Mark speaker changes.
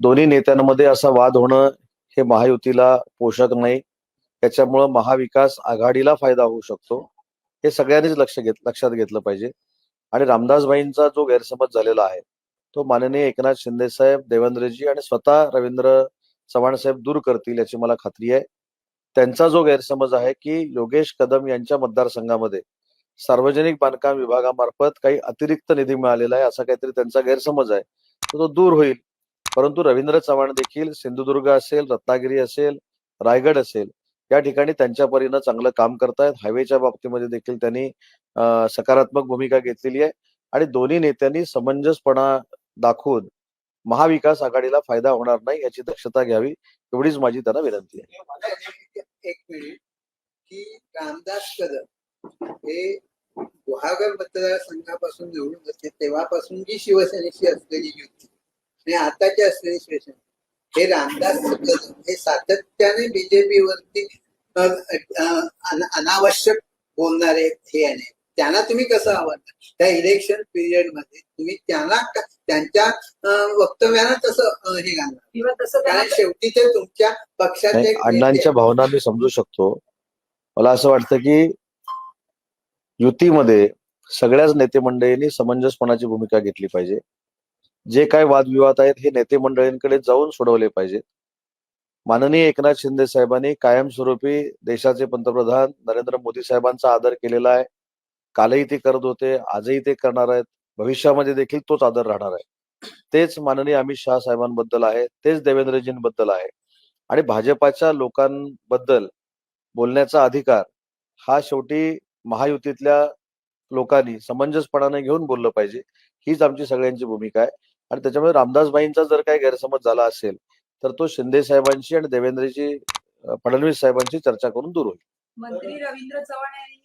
Speaker 1: दोन्ही नेत्यांमध्ये असा वाद होणं हे महायुतीला पोषक नाही. त्याच्यामुळं महाविकास आघाडीला फायदा होऊ शकतो. हे सगळ्यांनीच लक्ष घेत लक्षात घेतलं पाहिजे. आणि रामदासबाईंचा जो गैरसमज झालेला आहे तो माननीय एकनाथ शिंदे साहेब देवेंद्रजी आणि स्वतः रवींद्र चव्हाण साहेब दूर करतील याची मला खात्री आहे. त्यांचा जो गैरसमज आहे की योगेश कदम यांच्या मतदारसंघामध्ये सार्वजनिक बांधकाम विभागामार्फत काही अतिरिक्त निधी मिळालेला आहे असा काहीतरी त्यांचा गैरसमज आहे तो दूर होईल. परंतु रवींद्र चव्हाण देखील सिंधुदुर्ग असेल रत्नागिरी असेल रायगड असेल या ठिकाणी त्यांच्या परीनं चांगलं काम करतायत. हायवेच्या बाबतीमध्ये देखील त्यांनी सकारात्मक भूमिका घेतलेली आहे. आणि दोन्ही नेत्यांनी समंजसपणा दाखवून महाविकास आघाडीला फायदा होणार नाही याची दक्षता घ्यावी एवढीच माझी त्यांना विनंती आहे.
Speaker 2: एक मिनिट की रामदास कदम हे गुहागर मतदारसंघापासून निवडून असते तेव्हापासून जी शिवसेनेशी असलेली युती आणि आताची असलेली शिवसेना हे रामदास कदम हे सातत्याने बीजेपी वरती अ, अ, अन- अनावश्यक बोलणारे हे आहे. त्यांना तुम्ही कसं आवडता त्या इलेक्शन पिरियडमध्ये तुम्ही त्यांना त्यांच्या अ, वक्तव्यानं तसं हे घालणार. कारण शेवटी ते तुमच्या पक्षाचे
Speaker 1: अण्णांच्या भावना मी समजू शकतो. मला असं वाटतं की युतीमध्ये सगळ्याच नेते मंडळींनी समंजसपणाची भूमिका घेतली पाहिजे. जे काय वादविवाद आहेत हे नेते मंडळींकडे जाऊन सोडवले पाहिजेत. माननीय एकनाथ शिंदे साहेबांनी कायमस्वरूपी देशाचे पंतप्रधान नरेंद्र मोदी साहेबांचा आदर केलेला आहे. कालही ते करत होते आजही ते करणार आहेत. भविष्यामध्ये देखील तोच आदर राहणार आहे. तेच माननीय अमित शहा साहेबांबद्दल आहे तेच देवेंद्रजींबद्दल आहे. आणि भाजपाच्या लोकांबद्दल बोलण्याचा अधिकार हा शेवटी महायुतीतल्या लोकांनी समंजसपणाने घेऊन बोललं पाहिजे. हीच आमची सगळ्यांची भूमिका आहे. आणि त्याच्यामुळे रामदासबाईंचा जर काही गैरसमज झाला असेल तर तो शिंदे साहेबांशी आणि देवेंद्रजी फडणवीस साहेबांशी चर्चा करून दूर होईल.
Speaker 3: मंत्री रवींद्र चव्हाण यांनी